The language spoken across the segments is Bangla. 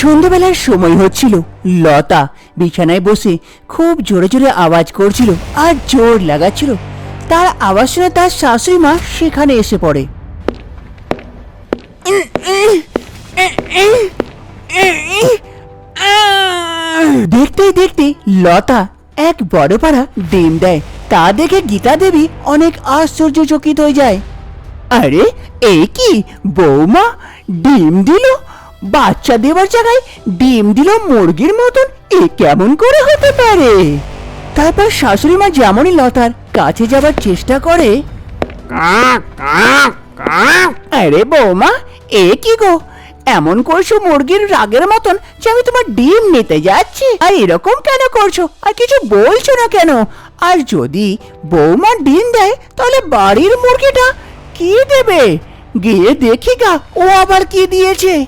সন্ধ্যাবেলার সময় হচ্ছিল। লতা বিছানায় বসে খুব জোরে জোরে আওয়াজ করছিল আর জোর লাগাচ্ছিল। তার আওয়াজ শুনে তার শাশুড়ি মা সেখানে এসে পড়ে। দেখতেই দেখতে লতা এক বড় পাড়া ডিম দেয়। তা দেখে গীতা দেবী অনেক আশ্চর্যচকিত হয়ে যায়। আরে, এ কি বৌমা? ডিম দিল? বাচ্চা দেওয়ার জায়গায় ডিম দিল মুরগির মতন এ কেমন করে হতে পারে? তারপর শাশুড়ি মা যেমনই লতার কাছে যাবার চেষ্টা করে আরে বৌমা এ কি গো? এমন করছ মুরগির রাগের মতন যে আমি তোমার ডিম নিতে যাচ্ছি। আর এরকম কেন করছ? আর কিছু বলছো না কেন? আর যদি বৌমা ডিম দেয় তাহলে বাড়ির মুরগিটা কি দেবে? গিয়ে দেখি গা ও আবার কি দিয়েছে।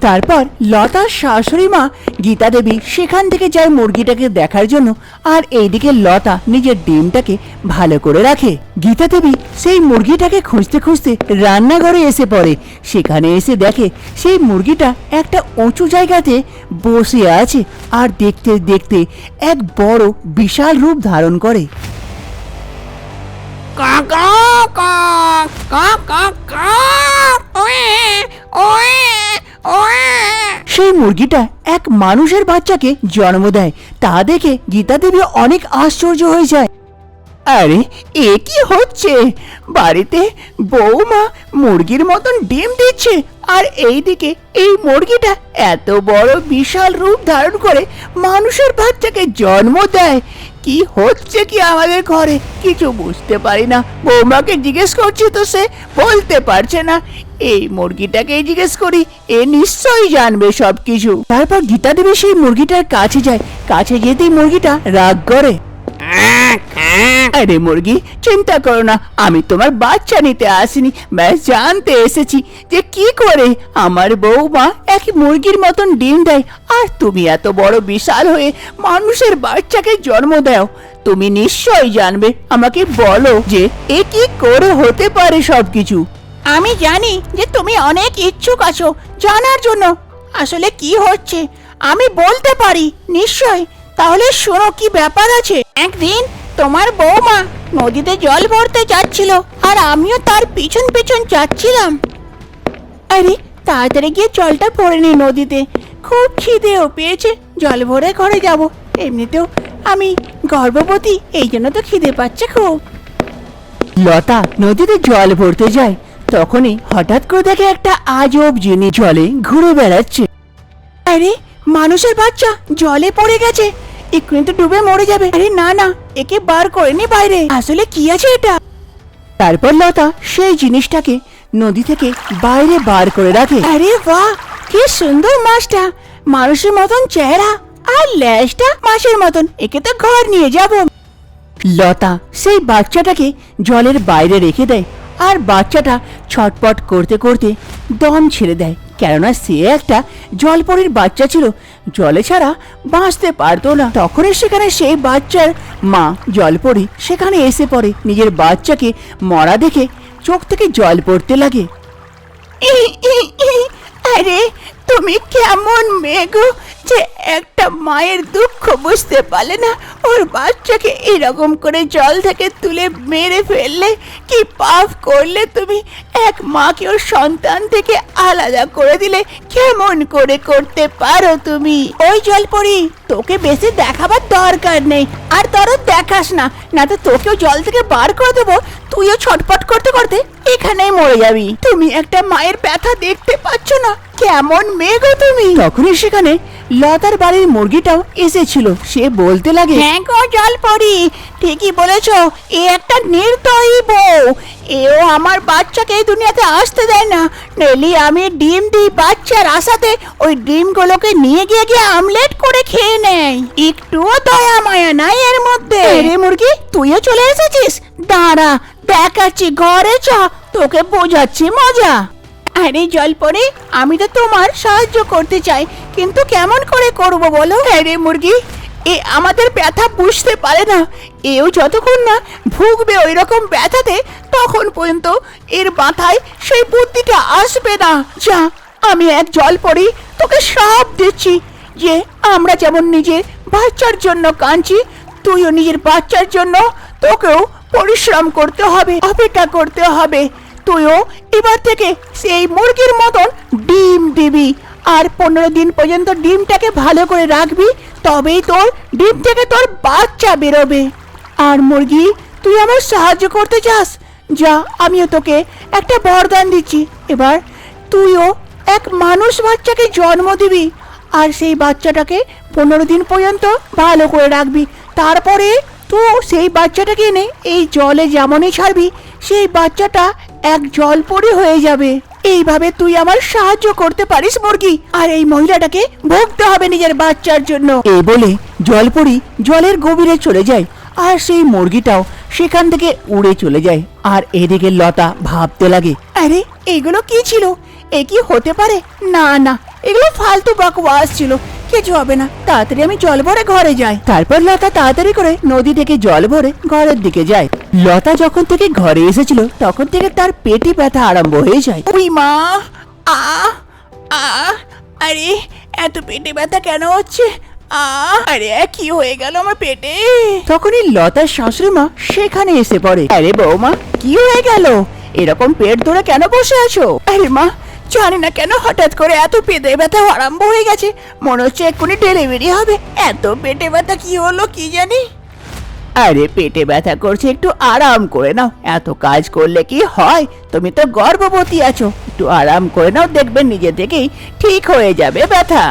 তারপর লতার শাশুড়ি মা গীতা দেবী সেখান থেকে যায় মুরগিটাকে দেখার জন্য আর এইদিকে লতা নিজের ডিমটাকে ভালো করে রাখে। গীতা দেবী সেই মুরগিটাকে খুঁজতে খুঁজতে রান্নাঘরে এসে পড়ে। সেখানে এসে দেখে সেই মুরগিটা একটা উঁচু জায়গাতে বসে আছে আর দেখতে দেখতে এক বড় বিশাল রূপ ধারণ করে। কাকা কাকা কা কা কা কা ওয়ে ওয়ে ওয়ে সেই মুরগিটা এক মানুষের বাচ্চাকে জন্ম দেয়। তা দেখে গীতা দেবী অনেক আশ্চর্য হয়ে যায়। আরে, এ কি হচ্ছে? বাড়িতে বৌমা মুরগির মতন ডিম দিচ্ছে, আর এইদিকে এই মুরগিটা এত বড় বিশাল রূপ ধারণ করে মানুষের বাচ্চাকে জন্ম দেয়। কি হচ্ছে কি আমাদের ঘরে? কিছু বুঝতে পারি না। বৌমাকে জিজ্ঞেস করছি তো সে বলতে পারছে না। এই মুরগিটাকে জিজ্ঞেস করি, এ নিশ্চয়ই জানবে সবকিছু। তারপর গীতা দেবী সেই মুরগিটার কাছে যায়। কাছে যেতেই মুরগিটা রাগ করে। আরে মুরগি, চিন্তা করো না, আমি তোমার বাচ্চা নিতে আসিনি। ব্যাস, জানতে এসেছি যে কি করে আমার বৌমা এক মুরগির মতন ডিম দেয়। আর তুমি এত বড় বিশাল হয়ে মানুষের বাচ্চাকে জন্ম দাও। তুমি নিশ্চয়ই জানবে, আমাকে বলো যে এ কি করে হতে পারে সবকিছু। আমি জানি যে তুমি অনেক ইচ্ছুক আছো জানার জন্য। আসলে কি হচ্ছে? আমি বলতে পারি, নিশ্চয়। তাহলে শোনো কি ব্যাপার আছে। একদিন তোমার বৌমা নদীতে জল ভরতে যাচ্ছিল আর আমিও তার পিছন পিছন যাচ্ছিলাম। আরে, তাড়াতাড়ি গিয়ে জলটা ভরে নি নদীতে। খুব খিদেও পেয়েছে, জল ভরে ঘরে যাব। এমনিতেও আমি গর্ভবতী, এই জন্য তো খিদে পাচ্ছে খুব। লতা, নদীতে জল ভরতে যায়? তখনই হঠাৎ করে দেখে একটা আজব জিনিস জলে ঘুরে বেড়াচ্ছে। আরে, মানুষের বাচ্চা, জলে পড়ে গেছে। এক্ষুনি তো ডুবে মরে যাবে। আরে, না না, একে বার করে নি বাইরে। আসলে কি আছে এটা? তারপর লতা সেই জিনিসটাকে নদী থেকে বাইরে বার করে রাখে। আরে বাহ, কি সুন্দর মাছটা। মানুষের মতন চেহারা আর ল্যাজটা মাছের মতন। একে তো ঘর নিয়ে যাব। লতা সেই বাচ্চাটাকে জলের বাইরে রেখে দেয়। আর বাচ্চাটা ছটপট করতে করতে দম ছেড়ে দেয়। কেননা সে একটা জলপরীর বাচ্চা ছিল। জলে ছাড়া বাঁচতে পারতো না। তখনই সেখানে সেই বাচ্চার মা জলপরি সেখানে এসে পড়ে। নিজের বাচ্চাকে মরা দেখে চোখ থেকে জল পড়তে লাগে। আরে তুমি কেমন মেঘো যে একটা মায়ের দুঃখ বুঝতে পারলে না? ওর বাচ্চাকে এরকম করে জল থেকে তুলে মেরে ফেললে কি পাপ করলে তুমি? এক মাকে ওর সন্তান থেকে আলাদা করে দিলে কেমন করে করতে পারো তুমি? ওই জল পড়ি তোকে বেশি দেখাবার দরকার নেই। আর তোরও দেখাস না না তো তোকেও জল থেকে বার করে দেবো। তুইও ছটপট করতে করতে এখানেই মরে যাবি। তুমি একটা মায়ের ব্যথা দেখতে পাচ্ছ না? কেমন মেঘো তুমি। তখনই সেখানে লতার বাড়ির মুরগিটাও এসেছিল। সে বলতে লাগে হ্যাঁ গো জল পড়ি। ঠিকই বলেছ এ একটা নির্দয়ী বউ। এও আমার বাচ্চাকে এই দুনিয়াতে আসতে দেয় না। নইলে আমি ডিম দিই বাচ্চার আশাতে ওই ডিমগুলোকে নিয়ে গিয়ে গিয়ে আমলেট করে খেয়ে নেয়। একটুও দয়া মায়া নাই এর মধ্যে। রে মুরগি তুইও চলে এসেছিস? দাঁড়া দেখাচ্ছি ঘরে চ। তোকে বোঝাচ্ছি মজা। আরে জল পড়ে আমি তো তোমার সাহায্য করতে চাই। কিন্তু কেমন করে করব বলো? আরে মুরগি, এ আমাদের ব্যথা বুঝতে পারে না। এও যতক্ষণ না ভুগবে ওই রকম ব্যথাতে, তখন পর্যন্ত এর মাথায় সেই বুদ্ধিটা আসবে না। যা, আমি এক জল পড়ি তোকে সব দিচ্ছি। যে আমরা যেমন নিজের বাচ্চার জন্য কাঁদছি, তুইও নিজের বাচ্চার জন্য তোকেও পরিশ্রম করতে হবে, অপেক্ষা করতে হবে। তুইও এবার থেকে সেই মুরগির মতন ডিম দিবি। আর পনেরো দিন পর্যন্ত ডিমটাকে ভালো করে রাখবি, তবেই তোর ডিম থেকে তোর বাচ্চা বেরোবে। আর মুরগি, তুই আমার সাহায্য করতে চাস? যা, আমিও তোকে একটা বরদান দিচ্ছি। এবার তুইও এক মানুষ বাচ্চাকে জন্ম দিবি, আর সেই বাচ্চাটাকে পনেরো দিন পর্যন্ত ভালো করে রাখবি। তারপরে তো সেই বাচ্চাটাকে এনে এই জলে যেমনই ছাড়বি, সেই বাচ্চাটা এক জলপরি হয়ে যাবে। এইভাবে তুই আমার সাহায্য করতে পারিস, মুরগি। আর এই মহিলাটাকে ভুগতে হবে নিজের বাচ্চার জন্য। এই বলে জলপরি জলের গভীরে চলে যায়, আর সেই মুরগিটাও সেখান থেকে উড়ে চলে যায়, আর এদিকে লতা ভাবতে লাগে, আরে, এগুলো কি ছিল? এ কি হতে পারে? না না, এগুলো ফালতু বকওয়াস ছিল। কিছু হবে না। তাড়াতাড়ি আমি জল ভরে ঘরে যাই। তারপর লতা তাড়াতাড়ি করে নদী থেকে জল ভরে ঘরের দিকে যায়। লতা যখন থেকে ঘরে এসেছিল তখন থেকে তার পেটে ব্যথা আরম্ভ হয়ে যায়। ওই মা! আ! আ! আরে এত পেটে ব্যথা কেন হচ্ছে? আ! আরে কি হয়ে গেল আমার পেটে? তখনই লতার শাশুড়ি মা সেখানে এসে পড়ে। আরে বৌমা কি হয়ে গেল? এরকম পেট ধরে কেন বসে আছো? আরে মা জানি না কেন হঠাৎ করে এত পেটে ব্যথা আরম্ভ হয়ে গেছে। মনে হচ্ছে এক্ষুনি ডেলিভারি হবে। এত পেটে ব্যথা কি হলো কি জানি? আরে, পেটে ব্যথা করছে, একটু আরাম করে নাও। এত কাজ করলে কি হয়? তুমি তো গর্ভবতী আছো। একটু আরাম করে নাও দেখবেন নিজে থেকেই ঠিক হয়ে যাবে ব্যথা।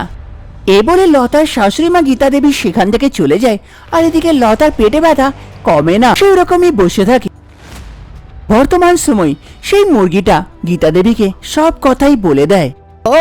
এ বলে লতার শাশুড়ি মা গীতা দেবী সেখান থেকে চলে যায়। আর এদিকে লতার পেটে ব্যথা কমে না। সেই রকমই বসে থাকে। বর্তমান সময় সেই মুরগিটা গীতা দেবীকে সব কথাই বলে দেয়। ও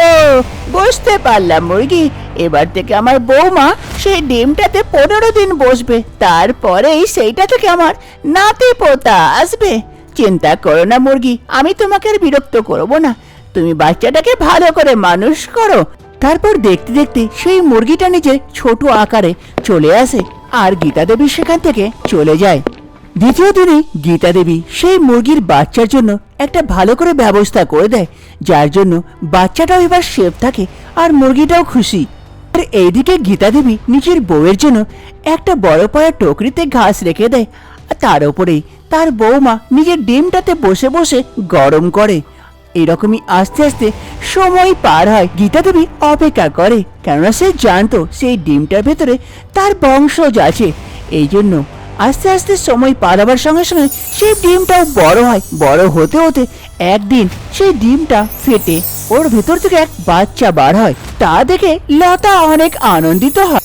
বুঝতে পারলাম মুরগি। এবার থেকে আমার বৌমা সেই ডিমটাতে পনেরো দিন বসবে। তারপরেই সেইটা থেকে আমার নাতি পোতা আসবে। চিন্তা করো না মুরগি আমি তোমাকে আর বিরক্ত করব না। তুমি বাচ্চাটাকে ভালো করে মানুষ করো। তারপর দেখতে দেখতে সেই মুরগিটা নিজের ছোট আকারে চলে আসে আর গীতা দেবী সেখান থেকে চলে যায়। দ্বিতীয় দিনে গীতা দেবী সেই মুরগির বাচ্চার জন্য একটা ভালো করে ব্যবস্থা করে দেয়, যার জন্য বাচ্চাটাও এবার সেফ থাকে আর মুরগিটাও খুশি। আর এইদিকে গীতা দেবী নিজের বউয়ের জন্য একটা বড় পায়া টকরিতে ঘাস রেখে দেয় আর তার উপরেই তার বৌমা নিজের ডিমটাতে বসে বসে গরম করে। এরকমই আস্তে আস্তে সময় পার হয়, গীতা দেবী অপেক্ষা করে। কেননা সে জানতো সেই ডিমটার ভেতরে তার বংশজ আছে এই জন্য আস্তে আস্তে সময় পার হবার সঙ্গে সঙ্গে সেই ডিমটাও বড় হয়। বড় হতে হতে একদিন সেই ডিমটা ফেটে ওর ভেতর থেকে এক বাচ্চা বার হয়। তা দেখে লতা অনেক আনন্দিত হয়।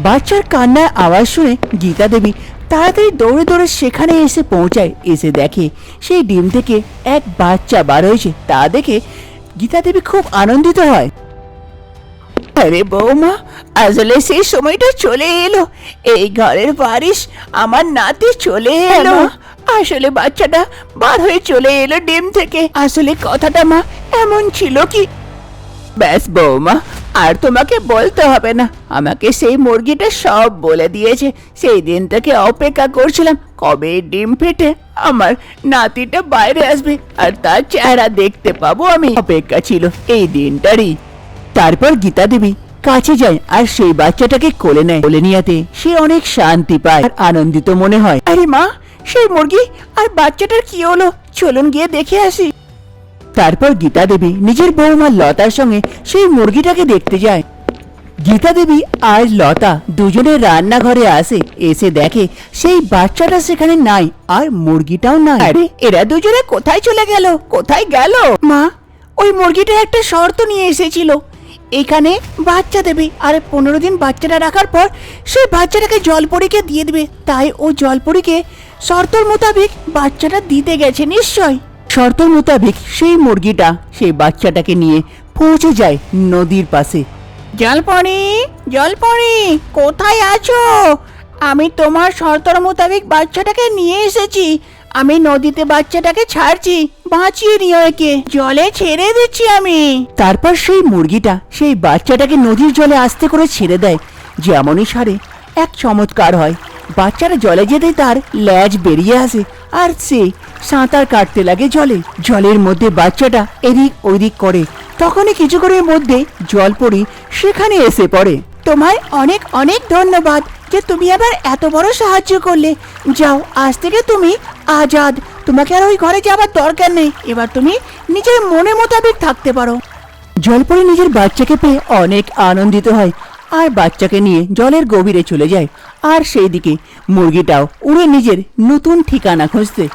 বাচ্চার কান্নার আওয়াজ শুনে গীতা দেবী তাড়াতাড়ি দৌড়ে দৌড়ে সেখানে এসে পৌঁছায়। এসে দেখে সেই ডিম থেকে এক বাচ্চা বার হয়েছে। তা দেখে গীতা দেবী খুব আনন্দিত হয়। আরে বৌমা আসলে সেই সময়টা চলে এলো। এই ঘরের বারিশ আমার নাতি চলে এলো। আসলে বাচ্চাটা বার হয়ে চলে এলো ডিম থেকে। আসলে কথাটা মা এমন ছিল কি? ব্যাস বৌমা আর তোমাকে বলতে হবে না। আমাকে সেই মুরগিটা সব বলে দিয়েছে। সেই দিন থেকে অপেক্ষা করছিলাম কবে ডিম ফেটে আমার নাতিটা বাইরে আসবে। আর তার চেহারা দেখতে পাবো আমি। অপেক্ষা ছিল এই দিনটারই। তারপর গীতা দেবী কাছে যায় আর সেই বাচ্চাটাকে কোলে নেয়। কোলে নিয়াতে সে অনেক শান্তি পায় আর আনন্দিত মনে হয়। আরে মা, সেই মুরগি আর বাচ্চাটার কি হলো? চলুন গিয়ে দেখে আসি। তারপর গীতা দেবী নিজের বৌমা লতার সঙ্গে সেই মুরগিটাকে দেখতে যায়। গীতা দেবী আর লতা দুজনে রান্নাঘরে আসে, এসে দেখে সেই বাচ্চাটা সেখানে নাই আর মুরগিটাও নাই। আরে, এরা দুজনে কোথায় চলে গেল? কোথায় গেল? মা, ওই মুরগিটা একটা শর্ত নিয়ে এসেছিল। এখানে বাচ্চা দেবে। আর পনেরো দিন বাচ্চাটা রাখার পর সেই বাচ্চাটাকে জলপরীকে দিয়ে দেবে। তাই ও জলপরীকে শর্তর মোতাবেক বাচ্চাটা দিতে গেছে নিশ্চয়। শর্ত মোতাবেক সেই মুরগিটা সেই বাচ্চাটাকে নিয়ে পৌঁছে যায় নদীর পাশে। জলপরি জলপরি কোথায় আছো? আমি তোমার শর্তর মোতাবেক বাচ্চাটাকে নিয়ে এসেছি। আমি নদীতে বাচ্চাটাকে ছাড়ছি, বাঁচিয়ে নিও একে। জলে ছেড়ে দিচ্ছি আমি। তারপর সেই মুরগিটা সেই বাচ্চাটাকে নদীর জলে আস্তে করে ছেড়ে দেয়। যেমনই সারে, এক চমৎকার হয়। বাচ্চারা জলে যেতেই তার ল্যাজ বেরিয়ে আসে। আর সে সাঁতার কাটতে লাগে জলে। জলের মধ্যে বাচ্চাটা এদিক ওদিক করে। তখনই কিছুক্ষণের মধ্যে জল পড়ি, সেখানে এসে পড়ে। তোমার অনেক অনেক ধন্যবাদ যে তুমি আবার এত বড় সাহায্য করলে। যাও, আজ থেকে তুমি আজাদ। তোমাকে আর ওই ঘরে যাবার দরকার নেই। এবার তুমি নিজের মনে মোতাবেক থাকতে পারো। জলপরি নিজের বাচ্চাকে পেয়ে অনেক আনন্দিত হয় আর বাচ্চাকে নিয়ে জলের গভীরে চলে যায়। আর সেই দিকে মুরগিটাও উড়ে নিজের নতুন ঠিকানা খুঁজতে